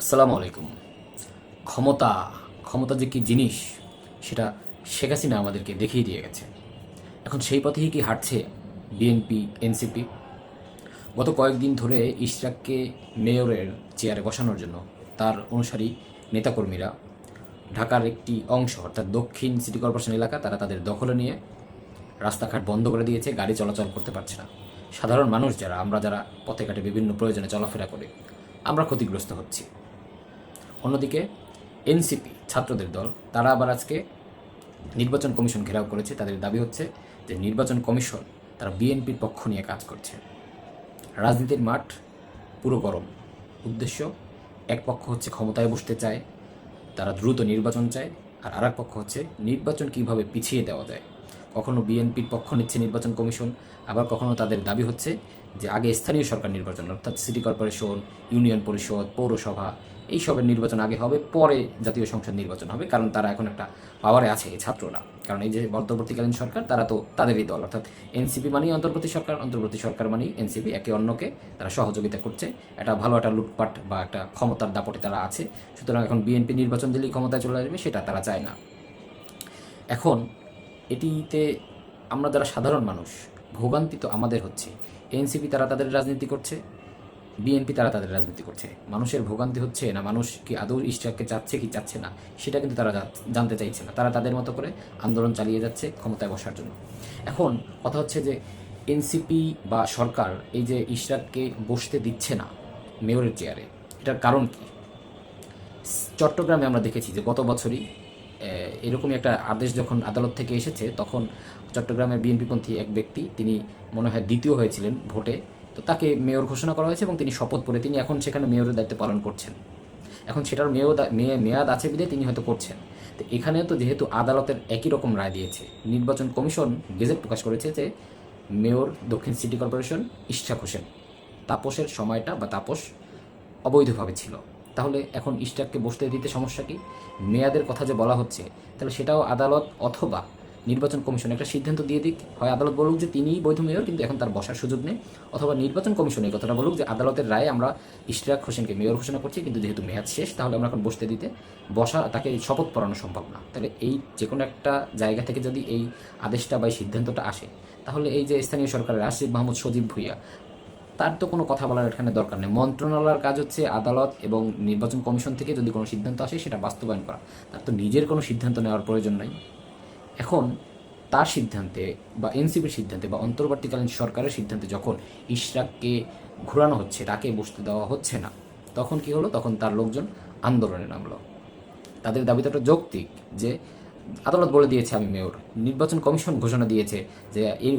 আসসালামু আলাইকুম ক্ষমতা ক্ষমতা যে কি জিনিস, সেটা শেখ হাসিনা আমাদেরকে দেখিয়ে দিয়ে গেছে। এখন সেই পথেই কি হাঁটছে বিএনপি, এনসিপি? গত কয়েকদিন ধরে ইশরাককে মেয়রের চেয়ারে বসানোর জন্য তার অনুসারী নেতাকর্মীরা ঢাকার একটি অংশ, অর্থাৎ দক্ষিণ সিটি কর্পোরেশন এলাকা, তারা তাদের দখলে নিয়ে রাস্তাঘাট বন্ধ করে দিয়েছে, গাড়ি চলাচল করতে পারছে না। সাধারণ মানুষ যারা, আমরা যারা পথে ঘাটে বিভিন্ন প্রয়োজনে চলাফেরা করি, আমরা ক্ষতিগ্রস্ত হচ্ছি। অন্যদিকে এনসিপি ছাত্রদের দল, তারা আবার আজকে নির্বাচন কমিশন ঘেরাও করেছে। তাদের দাবি হচ্ছে যে নির্বাচন কমিশন তারা বিএনপির পক্ষ নিয়ে কাজ করছে। রাজনীতির মাঠ পুরো গরম। উদ্দেশ্য, এক পক্ষ হচ্ছে ক্ষমতায় বসতে চায়, তারা দ্রুত নির্বাচন চায়, আর আরেক পক্ষ হচ্ছে নির্বাচন কীভাবে পিছিয়ে দেওয়া যায়। কখনো বিএনপির পক্ষ নিচ্ছে নির্বাচন কমিশন, আবার কখনো তাদের দাবি হচ্ছে যে আগে স্থানীয় সরকার নির্বাচন, অর্থাৎ সিটি কর্পোরেশন, ইউনিয়ন পরিষদ, পৌরসভা এইসবের নির্বাচন আগে হবে, পরে জাতীয় সংসদ নির্বাচন হবে, কারণ তারা এখন একটা পাওয়ারে আছে, এই ছাত্ররা। কারণ এই যে অন্তর্বর্তীকালীন সরকার, তারা তো তাদেরই দল, অর্থাৎ এনসিপি মানেই অন্তর্বর্তী সরকার অন্তর্বর্তী সরকার মানেই এনসিপি একে অন্যকে তারা সহযোগিতা করছে। এটা ভালো একটা লুটপাট বা একটা ক্ষমতার দাপটে তারা আছে, সুতরাং এখন বিএনপি নির্বাচন দিলেই ক্ষমতায় চলে আসবে, সেটা তারা চায় না। এখন এটিতে আমরা যারা সাধারণ মানুষ, ভোগান্তি তো আমাদের হচ্ছে। এনসিপি তারা তাদের রাজনীতি করছে, বিএনপি তারা তাদের রাজনীতি করছে। মানুষের ভোগান্তি হচ্ছে না, মানুষ কি আদৌ ইস্টাককে চাচ্ছে কি চাচ্ছে না, সেটা কিন্তু তারা জানতে চাইছে না। তারা তাদের মতো করে আন্দোলন চালিয়ে যাচ্ছে ক্ষমতায় বসার জন্য। এখন কথা হচ্ছে যে এনসিপি বা সরকার এই যে ইশরাককে বসতে দিচ্ছে না মেয়রের চেয়ারে, এটার কারণ কি? চট্টগ্রামে আমরা দেখেছি যে গত বছরই এরকমই একটা আদেশ যখন আদালত থেকে এসেছে, তখন চট্টগ্রামের বিএনপিপন্থী এক ব্যক্তি, তিনি মনে হয় দ্বিতীয় হয়েছিলেন ভোটে, তো তাকে মেয়র ঘোষণা করা হয়েছে এবং তিনি শপথ করে তিনি এখন সেখানে মেয়রের দায়িত্ব পালন করছেন। এখন সেটার মেয়ে- মেয়াদ আছে বিধে তিনি হয়তো করছেন। তো এখানে তো যেহেতু আদালতের একই রকম রায় দিয়েছে, নির্বাচন কমিশন গেজেট প্রকাশ করেছে যে মেয়র দক্ষিণ সিটি কর্পোরেশন ইশাক হোসেন, তাপসের সময়টা বা তাপস অবৈধভাবে ছিল। তাহলে এখন ইস্টাককে বসতে দিতে সমস্যা কি? মেয়াদের কথা যে বলা হচ্ছে, তাহলে সেটাও আদালত অথবা নির্বাচন কমিশন একটা সিদ্ধান্ত দিয়ে দিক। হয় আদালত বলুক যে তিনিই বৈধ মেয়র, কিন্তু এখন তার বসার সুযোগ নেই। অথবা নির্বাচন কমিশন এই কথাটা বলুক যে আদালতের রায়ে আমরা ইশরাক হোসেনকে মেয়র ঘোষণা করছি, কিন্তু যেহেতু মেয়াদ শেষ, তাহলে আমরা এখন বসতে দিতে। বসা তাকে শপথ পড়ানো সম্ভব না। তাহলে এই যে কোনো একটা জায়গা থেকে যদি এই আদেশটা বা এই সিদ্ধান্তটা আসে, তাহলে এই যে স্থানীয় সরকারের আসিফ মাহমুদ সজীব ভুইয়া তার তো কোনো কথা বলার এখানে দরকার নেই। মন্ত্রণালয়ের কাজ হচ্ছে আদালত এবং নির্বাচন কমিশন থেকে যদি কোনো সিদ্ধান্ত আসে, সেটা বাস্তবায়ন করা। তার তো নিজের কোনো সিদ্ধান্ত নেওয়ার প্রয়োজন নাই। এখন তার সিদ্ধান্তে বা এনসিপির সিদ্ধান্তে বা অন্তর্বর্তীকালীন সরকারের সিদ্ধান্তে যখন ইশরাককে ঘোরানো হচ্ছে, তাকে বসতে দেওয়া হচ্ছে না, তখন কি হলো? তখন তার লোকজন আন্দোলনে নামলো। তাদের দাবিটা যৌক্তিক যে আদালত বলে দিয়েছে আমি মেয়র। নির্বাচন কমিশন ঘোষণা দিয়েছে যে এই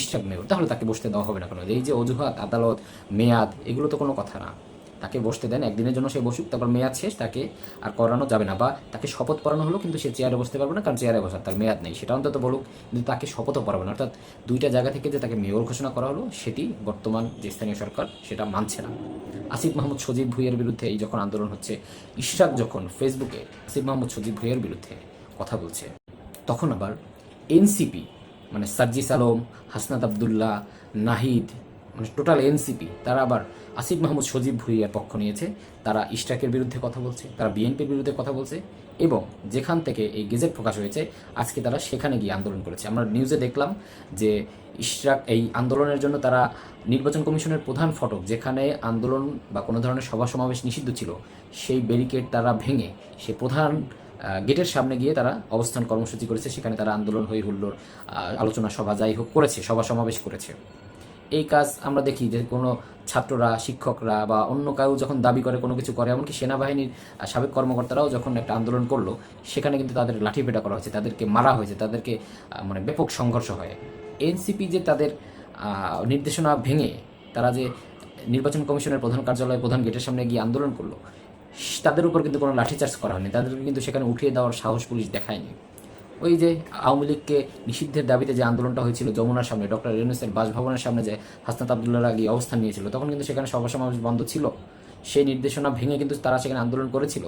ইস্টাক মেয়র। তাহলে তাকে বসতে দেওয়া হবে না কেন? এই যে অজুহাত, আদালত, মেয়াদ, এগুলো তো কোনো কথা না। তাকে বসতে দেন, একদিনের জন্য সে বসুক, তারপর মেয়াদ শেষ, তাকে আর করানো যাবে না। বা তাকে শপথ পড়ানো হলো, কিন্তু সে চেয়ারে বসতে পারবে না, কারণ চেয়ারে বসার তার মেয়াদ নেই। সেটা অন্তত বলুক, কিন্তু তাকে শপথও পড়াবে না। অর্থাৎ দুইটা জায়গা থেকে যে তাকে মেয়র ঘোষণা করা হলো, সেটি বর্তমান যে স্থানীয় সরকার, সেটা মানছে না। আসিফ মাহমুদ সজীব ভুইয়ের বিরুদ্ধে এই যখন আন্দোলন হচ্ছে, ইশরাক যখন ফেসবুকে, আসিফ মাহমুদ সজীব ভুইয়ের বিরুদ্ধে কথা বলছে। তখন আবার এনসিপি মানে সাজ্জিস আলম, হাসনাত আবদুল্লাহ, নাহিদ মানে টোটাল এনসিপি, তারা আবার আসিফ মাহমুদ সজীব ভুইয়ার পক্ষ নিয়েছে। তারা ইশরাকের বিরুদ্ধে কথা বলছে, তারা বিএনপির বিরুদ্ধে কথা বলছে এবং যেখান থেকে এই গেজেট প্রকাশ হয়েছে, আজকে তারা সেখানে গিয়ে আন্দোলন করেছে। আমরা নিউজে দেখলাম যে ইশরাক, এই আন্দোলনের জন্য তারা নির্বাচন কমিশনের প্রধান ফটক, যেখানে আন্দোলন বা কোনো ধরনের সভা সমাবেশ নিষিদ্ধ ছিল, সেই ব্যারিকেড তারা ভেঙে সে প্রধান গেটের সামনে গিয়ে তারা অবস্থান কর্মসূচি করেছে। সেখানে তারা আন্দোলন হয়ে হুল্লোর আলোচনা সভা যাই হোক করেছে, সভা সমাবেশ করেছে। এই কাজ আমরা দেখি যে কোনো ছাত্ররা, শিক্ষকরা বা অন্য কেউ যখন দাবি করে কোনো কিছু করে, এমনকি সেনাবাহিনীর সাবেক কর্মকর্তারাও যখন একটা আন্দোলন করল, সেখানে কিন্তু তাদের লাঠিপেটা করা হয়েছে, তাদেরকে মারা হয়েছে, তাদেরকে মানে ব্যাপক সংঘর্ষ হয়। এনসিপি যে তাদের নির্দেশনা ভেঙে তারা যে নির্বাচন কমিশনের প্রধান কার্যালয় প্রধান গেটের সামনে গিয়ে আন্দোলন করল তাদের উপর কিন্তু কোনো লাঠিচার্জ করা হয়নি। তাদেরকে কিন্তু সেখানে উঠিয়ে দেওয়ার সাহস পুলিশ দেখায়নি। ওই যে আওয়ামী লীগকে নিষিদ্ধের দাবিতে যে আন্দোলনটা হয়েছিল যমুনার সামনে, ডক্টর ইউনুসের বাসভবনের সামনে যে হাসনাত আবদুল্লাহ গিয়ে অবস্থান নিয়েছিল, তখন কিন্তু সেখানে সভা সমাবেশ বন্ধ ছিল। সেই নির্দেশনা ভেঙে কিন্তু তারা সেখানে আন্দোলন করেছিল।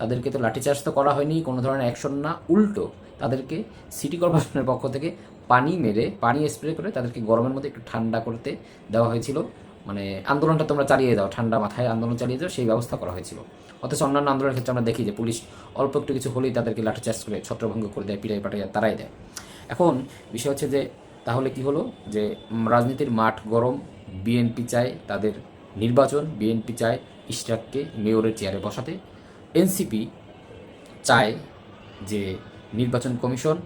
তাদেরকে তো লাঠিচার্জ তো করা হয়নি, কোনো ধরনের অ্যাকশন না, উল্টো। তাদেরকে সিটি কর্পোরেশনের পক্ষ থেকে পানি মেরে, পানি স্প্রে করে তাদেরকে গরমের মধ্যে একটু ঠান্ডা করতে দেওয়া হয়েছিল। মানে আন্দোলনটা তোমরা চালিয়ে যাও, ঠান্ডা মাথায় আন্দোলন চালিয়ে যাও, সেই ব্যবস্থা করা হয়েছিল। অথচ অন্যান্য আন্দোলনের ক্ষেত্রে আমরা দেখি যে পুলিশ অল্প একটু কিছু হলেই তাদেরকে লাঠিচার্জ করে ছত্রভঙ্গ করে দেয় পিটাই পাটাই তারাই দেয়। এখন বিষয় হচ্ছে যে, তাহলে কি হলো? যে রাজনীতির মাঠ গরম বিএনপি চায় তাদের নির্বাচন বিএনপি চায় ইশরাককে মেয়রের চেয়ারে বসাতে। এনসিপি চায় যে নির্বাচন কমিশন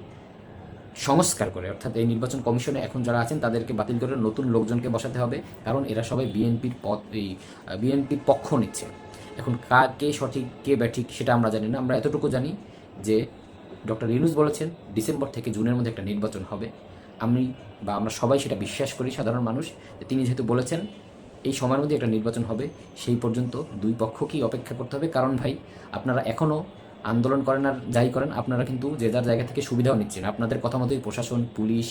সংস্কার করে, অর্থাৎ এই নির্বাচন কমিশনে এখন যারা আছেন তাদেরকে বাতিল করে নতুন লোকজনকে বসাতে হবে, কারণ এরা সবাই বিএনপির পথ এই বিএনপির পক্ষ নিচ্ছে। এখন কা, কে সঠিক, কে ব্যাঠিক সেটা আমরা জানি না। আমরা এতটুকু জানি যে ডক্টর ইউনুস বলেছেন, ডিসেম্বর থেকে জুনের মধ্যে একটা নির্বাচন হবে। আমি বা আমরা সবাই সেটা বিশ্বাস করি, সাধারণ মানুষ তিনি যেহেতু বলেছেন, এই সময়ের মধ্যে একটা নির্বাচন হবে, সেই পর্যন্ত দুই পক্ষকেই অপেক্ষা করতে হবে। কারণ ভাই, আপনারা এখনও আন্দোলন করেন আর যাই করেন, আপনারা কিন্তু যে যার জায়গা থেকে সুবিধাও নিচ্ছেন। আপনাদের কথা মতোই প্রশাসন, পুলিশ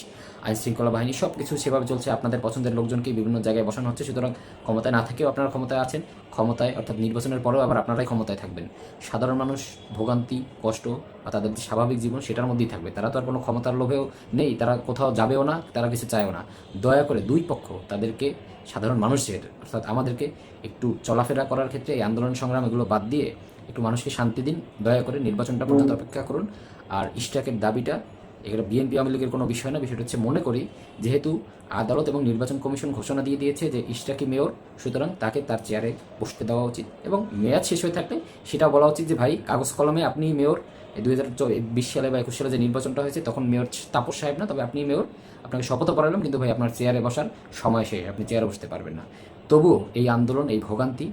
আইন শৃঙ্খলা বাহিনী সব কিছু সেভাবে চলছে। আপনাদের পছন্দের লোকজনকে বিভিন্ন জায়গায় বসানো হচ্ছে। সুতরাং ক্ষমতায় না থেকেও আপনারা ক্ষমতায় আছেন। ক্ষমতায়, অর্থাৎ নির্বাচনের পরেও আবার আপনারাই ক্ষমতায় থাকবেন। সাধারণ মানুষ, ভোগান্তি, কষ্ট বা তাদের যে স্বাভাবিক জীবন, সেটার মধ্যেই থাকবে। তারা তো আর কোনো ক্ষমতার লোভেও নেই। তারা কোথাও যাবেও না, তারা কিছু চায়ও না। দয়া করে দুই পক্ষ তাদেরকে, সাধারণ মানুষের অর্থাৎ আমাদেরকে একটু চলাফেরা করার ক্ষেত্রে এই আন্দোলন সংগ্রাম এগুলো বাদ দিয়ে একটু মানুষকে শান্তি দিন দয়া করে নির্বাচনটা পর্যন্ত অপেক্ষা করুন। আর ইস্টাকের দাবিটা এগুলো বিএনপি আওয়ামী লীগের কোনো বিষয় না বিষয়টা হচ্ছে মনে করি যেহেতু আদালত এবং নির্বাচন কমিশন ঘোষণা দিয়ে দিয়েছে যে ইস্টাকি মেয়র সুতরাং তাকে তার চেয়ারে বসতে দেওয়া উচিত এবং মেয়াদ শেষ হয়ে থাকলে সেটা বলা উচিত যে ভাই কাগজ কলমে আপনি মেয়র দুই হাজার বিশ সালে বা একুশ সালে যে নির্বাচনটা হয়েছে তখন মেয়র তাপস সাহেব না তবে আপনি মেয়র আপনাকে শপথ করালাম কিন্তু ভাই আপনার চেয়ারে বসার সময় শেষ আপনি চেয়ারে বসতে পারবেন না। তবুও এই আন্দোলন এই ভোগান্তি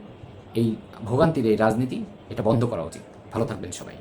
এই ভোগান্তির এই রাজনীতি এটা বন্ধ করা উচিত। ভালো থাকবেন সবাই।